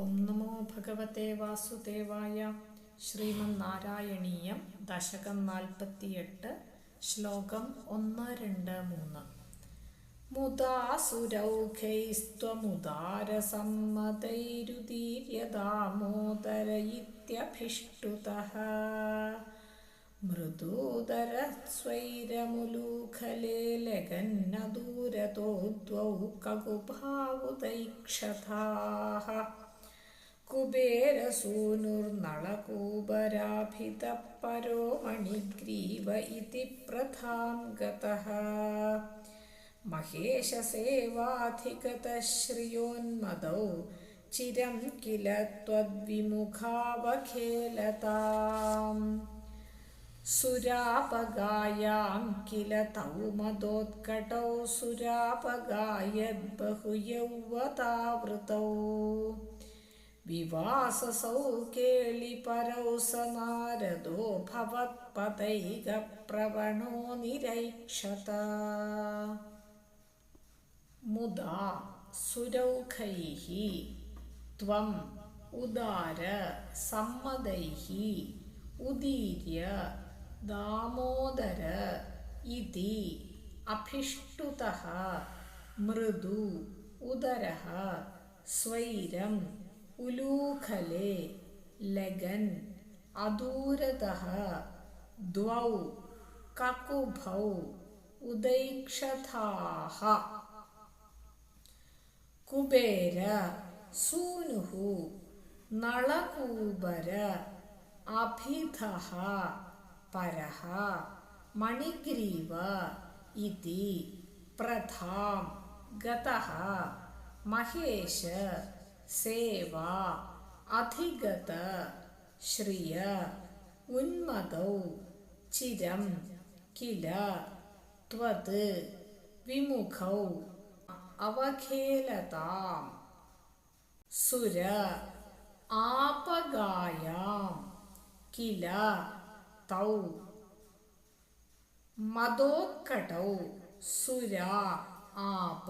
ഓം നമോ ഭഗവത്തെ വാസുദേവായ ശ്രീമന്നാരായണീയം ദശകം നാൽപ്പത്തിയെട്ട് ശ്ലോകം ഒന്ന് രണ്ട് മൂന്ന്. മുദാസുരൗഖൈസ്ത്വമുദാരസമ്മതൈരുദീര്യദാമോദര ഇത്യഭിഷ്ടുതഃ മൃദൂദരസ്വൈരമുലൂഖലേ ലഗന്നദൂരതോ ദ്വൗ കകുഭാവുദൈക്ഷതാः कुबेरसूनुर्नळकूबराभितपरो मणिग्रीव इति प्रथां गतः महेशसेवाधिगतश्रियोन्मदौ चिरं किल त्वद्विमुखावखेलताम् सुरापगायां किल तौ मदोत्कटौ सुरापगायद्बहुयौवतावृतौ विवाससौ केलिपरौ स नारदो भवत्पदैकप्रवणो निरैक्षत मुदा सुरौखैः त्वम् उदार सम्मदैः उदीर्य दामोदर इति अभिष्टुतः मृदु उदरः स्वैरम् ഉലൂഖലെ ലഗൻ അദൂരതഃ ദ്വൗ കകുഭൗ ഉദൈക്ഷഥാഹ. കുബേര സൂനുഹു നളകൂബര അഭിധ പരഹ മണിഗ്രീവ ഇതി പ്രധാം ഗതഃ മഹേശ സേവ അധിഗത ശ്രിയ ഉന്മതൗ ചിരം കില ത്വത് വിമുഖൗ അവഖേലതാം സുര ആപഗായാം കില തൗ മതോക്കടൗ സുര ആപ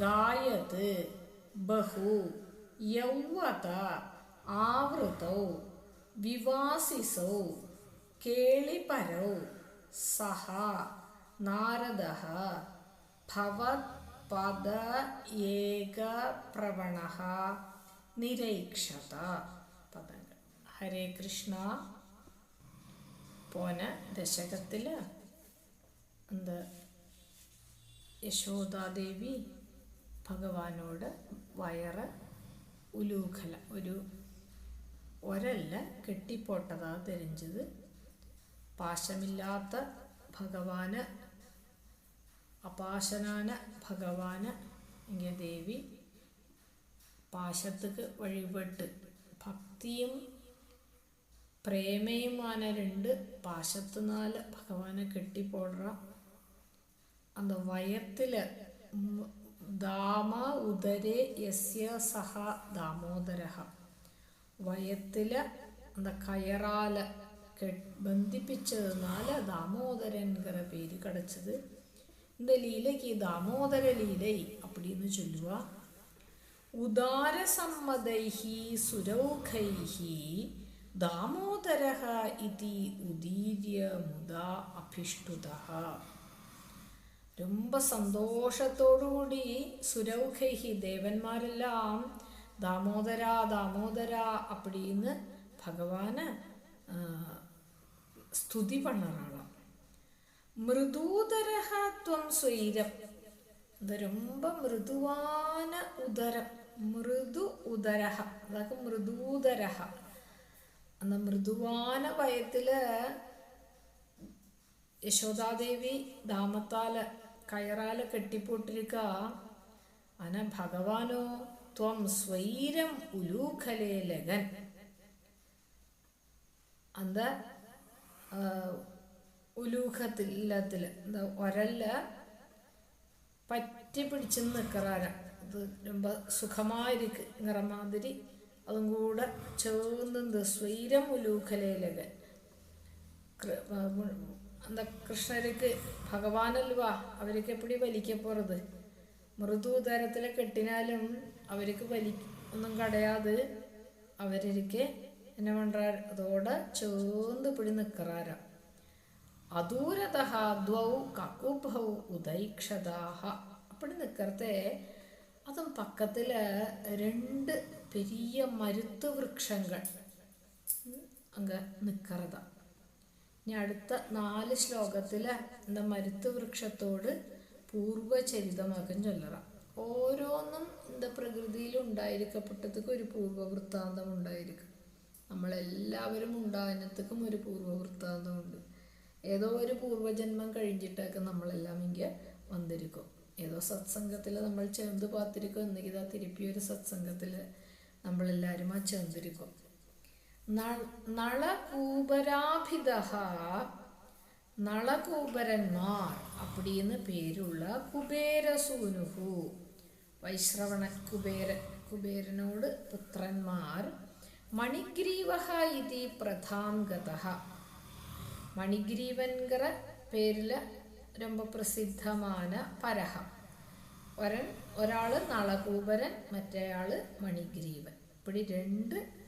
ഗായത് ബഹു യൗവത ആവൃതൗ വിവാസിസൗ കേളിപരൗ സഹ നാരദ ഭവത് പദ ഏക പ്രവണ നിരീക്ഷത പദങ്ങൾ. ഹരേ കൃഷ്ണ. പോന ദശകത്തിൽ എന്ത് യശോദാദേവി ഭഗവാനോട് വയറ് ഉലൂഖല. ഒരു ഒരല്ല കെട്ടിപ്പോട്ടതാ തെരിഞ്ചത് പാശമില്ലാത്ത ഭഗവാന് അപാശനാന ഭഗവാന് ഇങ്ങനെ ദേവി പാശത്തുക്ക് വഴിപെട്ട് ഭക്തിയും പ്രേമയുമാണ് രണ്ട്. പാശത്തുനാല് ഭഗവാനെ കെട്ടിപ്പോടുക അന്ന് വയത്തിൽ ദാമ ഉദരെ യസ്യ സഹ ദാമോദര. വയത്തിൽ അന്ന കയറാൽ ബന്ധിപ്പിച്ചതിനാല് ദാമോദരൻ പേര് കടച്ചത്. എന്റെ ലീലക്ക് ദാമോദര ലീലൈ അപ്പിടിന്ന് ചൊല്ലുക. ഉദാരസമ്മതൈഹി സുരൗഖൈഹി ദാമോദര ഇതി ഉദീര്യ മുദാ അഭിഷ്ടുത. ரொம்ப സന്തോഷത്തോടുകൂടി സുരൗഖൈഹി ദേവന്മാരെല്ലാം ദാമോദര ദാമോദര அப்படின்னு ഭഗവാന് സ്തുതി പണ്ണറാളാം മൃദൂതരഹ ത്വം സ്വൈരം ഇത് ரொம்ப മൃദുവാന ഉദരം മൃദു ഉദരഹ അതൊക്കെ മൃദൂദരഹ அந்த മൃദുവാന ഭയത്തില് യശോദാദേവി ദാമത്താല് കയറാല കെട്ടിപ്പോട്ടിരിക്ക. അന ഭഗവാനോ ത്വം സ്വൈരം ഉലൂഖലേ ലഗൻ. അന്ത ഉലൂഖത്തിൽ ഇല്ലാത്തിൽ എന്താ ഒരല്ല പറ്റി പിടിച്ച് നിൽക്കറാന അത് രൊമ്പ സുഖമായിരിക്കുറ നിറമാതിരി അതും കൂടെ ചേർന്നുണ്ട് സ്വൈരം ഉലൂഖലയിലകൻ அந்த கிருஷ்ணருக்கு ഭഗവാൻ അല്ലുവാ അവർക്ക് എപ്പടി വലിക്കപ്പോറത് മൃദുതരത്തിലെ കെട്ടിനാലും അവർക്ക് വലി ഒന്നും കടയാതെ അവരിക്ക് എന്നെ പണ്ടാർ അതോടെ ചേർന്ന് പിടി നിൽക്കറാര അദൂരത ദ്വൗ കക്കുഭൗ ഉദൈക്ഷതാഹ. അപ്പടി നിൽക്കറത്തെ അതും പക്കത്തിൽ രണ്ട് പെരിയ മരുത്തു വൃക്ഷങ്ങൾ അങ്ങ് നിൽക്കറതാണ് ഇനി അടുത്ത നാല് ശ്ലോകത്തിൽ എന്താ മരുത്ത് വൃക്ഷത്തോട് പൂർവചരിതമാക്കാൻ ചൊല്ലറ. ഓരോന്നും എന്താ പ്രകൃതിയിൽ ഉണ്ടായിരിക്കപ്പെട്ടതൊക്കെ ഒരു പൂർവവൃത്താന്തം ഉണ്ടായിരിക്കും. നമ്മളെല്ലാവരും ഉണ്ടാകുന്നത്തേക്കും ഒരു പൂർവവൃത്താന്തമുണ്ട്. ഏതോ ഒരു പൂർവജന്മം കഴിഞ്ഞിട്ടൊക്കെ നമ്മളെല്ലാം ഇങ്ങനെ വന്നിരിക്കും. ഏതോ സത്സംഗത്തിൽ നമ്മൾ ചേർന്ന് പാത്തിരിക്കും എന്നെങ്കിൽ തിരുപ്പിയൊരു സത്സംഗത്തിൽ നമ്മളെല്ലാവരും ആ ചേർന്നിരിക്കും. നളകൂപരാഭിത നളകൂപരന്മാർ അപ്പടിന്ന് പേരുള്ള കുബേരസൂനുഹു. വൈശ്രവണ കുബേര കുബേരനോട് പുത്രന്മാർ മണിഗ്രീവഹ ഇതി പ്രധാംഗത മണിഗ്രീവൻകര പേരിൽ രൊമ്പ പ്രസിദ്ധമാണ് പരഹ. ഒരൻ ഒരാൾ നളകൂപരൻ മറ്റേയാൾ മണിഗ്രീവൻ. ഇപ്പടി രണ്ട്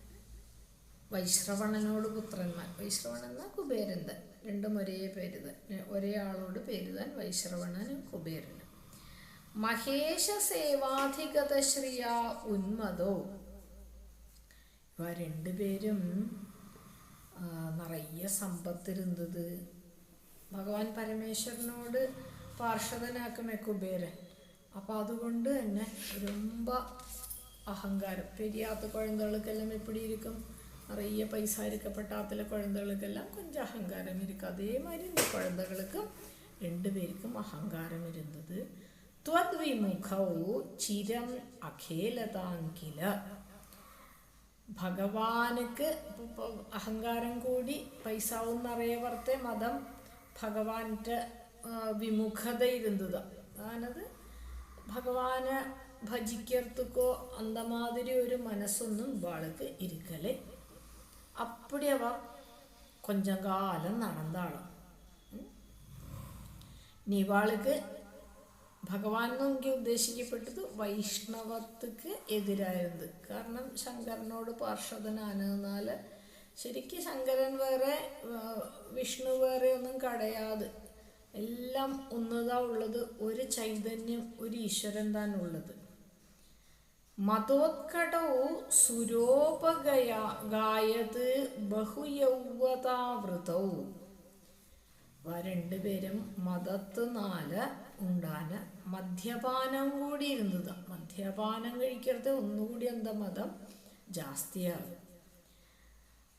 വൈശ്രവണനോട് പുത്രന്മാർ. വൈശ്രവണൻ എന്നാൽ കുബേരൻ രണ്ടും ഒരേ പേര് ഒരേ ആളോട് പേര് താൻ വൈശ്രവണനും കുബേരനും. മഹേശ സേവാധിഗത ശ്രീയ ഉന്മതോ ഇവ രണ്ടുപേരും നിറയെ സമ്പത്തിരുന്നത്. ഭഗവാൻ പരമേശ്വരനോട് പാർഷദനാക്കുമേ കുബേരൻ. അപ്പോൾ അതുകൊണ്ട് തന്നെ രൊമ്പ അഹങ്കാരം. പെരിയാത്ത കുഴന്തകൾക്കെല്ലാം എപ്പിടി ഇരിക്കും നിറയെ പൈസ ഇരിക്കപ്പെട്ടാത്തിലെ കുഴന്തകൾക്കെല്ലാം കൊഞ്ചം അഹങ്കാരം ഇരിക്കും അതേമാതിരി இந்த കുഴന്തകൾക്കും രണ്ടുപേർക്കും അഹങ്കാരം ഇരുന്നത് ത്വദ്വിമുഖവും ചിരം അഖേലതാങ്കില ഭഗവാനുക്ക് ഇപ്പോൾ അഹങ്കാരം കൂടി പൈസാവും നിറയവർത്തെ മതം ഭഗവാന്റെ വിമുഖത ഇരുന്നത് അതാണത് ഭഗവാനെ ഭജിക്കർത്തുക്കോ അന്ത മാതിരി ഒരു മനസ്സൊന്നും ഇവാൾക്ക് ഇരിക്കല് அப்படி அவர் கொஞ்சம் காலம் நடந்தாளாம் നിവാളുക്ക് ഭഗവാൻ എനിക്ക് ഉദ്ദേശിക്കപ്പെട്ടത് വൈഷ്ണവത്വക്ക് എതിരായത് കാരണം ശങ്കരനോട് പാർഷദനാനെന്നാൽ ശരിക്കും ശങ്കരൻ വേറെ വിഷ്ണു വേറെ ഒന്നും കടയാതെ എല്ലാം ഒന്നതാ ഉള്ളത്. ഒരു ചൈതന്യം ഒരു ഈശ്വരൻ തന്നെ ഉള്ളത് മതോത്കടവും സുരോപഗയ ഗായത് ബഹുയൗവതാവൃതവും രണ്ടുപേരും മതത്ത് നാല് ഉണ്ടാന് മദ്യപാനം കൂടി ഇരുന്നത്. മദ്യപാനം കഴിക്കരുത്. ഒന്നുകൂടി എന്താ മതം? ജാസ്തിയാകും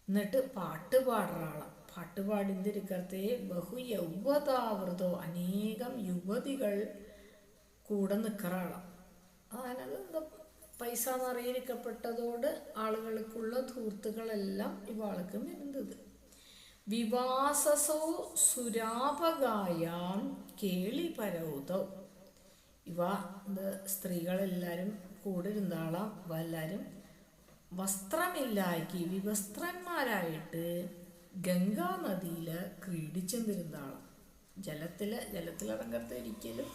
എന്നിട്ട് പാട്ട് പാടുറാളാം. പാട്ട് പാടിന്തിരിക്കത്തെ ബഹു യൗവതാവൃതോ അനേകം യുവതികൾ കൂടെ നിൽക്കറാളാം അതായത് എന്താ പൈസ നിറയിരിക്കപ്പെട്ടതോട് ആളുകൾക്കുള്ള ധൂർത്തുകളെല്ലാം ഇവാൾക്ക് വരുന്നത് വിവാസസോ സുരാപകായാം കേളി പരൗതോ. ഇവ സ്ത്രീകളെല്ലാവരും കൂടെ ഇരുന്നാളാം. എല്ലാവരും വസ്ത്രമില്ലാക്കി വിവസ്ത്രന്മാരായിട്ട് ഗംഗാ നദിയിൽ ക്രീഡിച്ചെന്നിരുന്നാളാം. ജലത്തിൽ ജലത്തിലിറങ്ങത്തെ ഒരിക്കലും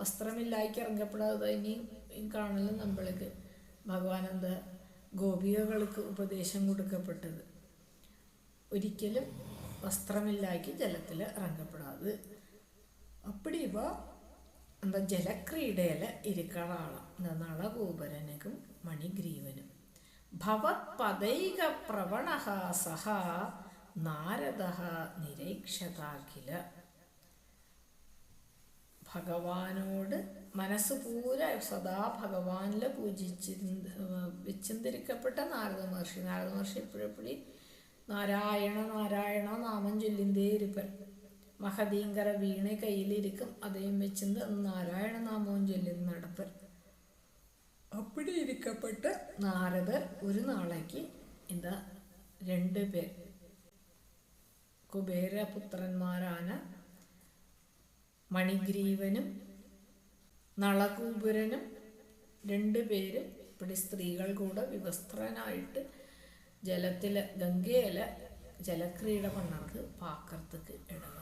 വസ്ത്രമില്ലാക്കി ഇറങ്ങപ്പെടാതെ ഇനി കാണലും നമ്മൾക്ക് ഭഗവാൻ എന്താ ഗോപികകൾക്ക് ഉപദേശം കൊടുക്കപ്പെട്ടത്. ഒരിക്കലും വസ്ത്രമില്ലാക്കി ജലത്തിൽ ഇറങ്ങപ്പെടാതെ. അപ്പടി ഇവ എന്താ ജലക്രീഡയിൽ ഇരിക്കണാളാം. എന്താ നളഗോപരനും മണിഗ്രീവനും. ഭവത് പദൈക സഹ നാരദ നിരീക്ഷതാഖില. ഭഗവാനോട് മനസ്സ് പൂര സദാ ഭഗവാനിൽ പൂജിച്ചി വെച്ചിന്തിരിക്കപ്പെട്ട നാരദ മഹർഷി. നാരദ മഹർഷി എപ്പോഴെപ്പോഴും നാരായണ നാരായണ നാമം ചൊല്ലിന്തേ ഇരിപ്പൻ മഹദീങ്കര വീണ കയ്യിലിരിക്കും അതേം വെച്ചിന്ത് നാരായണ നാമവും ചൊല്ലി നടപ്പൻ. അപ്പടി ഇരിക്കപ്പെട്ട നാരദർ ഒരു നാളേക്ക് എന്താ രണ്ട് പേർ. കുബേരപുത്രന്മാരാണ് മണിഗ്രീവനും നളകൂപുരനും രണ്ടുപേരും ഇവിടെ സ്ത്രീകൾ കൂടെ വിവസ്ത്രനായിട്ട് ജലത്തിൽ ഗംഗയിൽ ജലക്രീഡ പണ്ണർക്ക് പാക്കർത്തക്ക് ഇടവന്നു.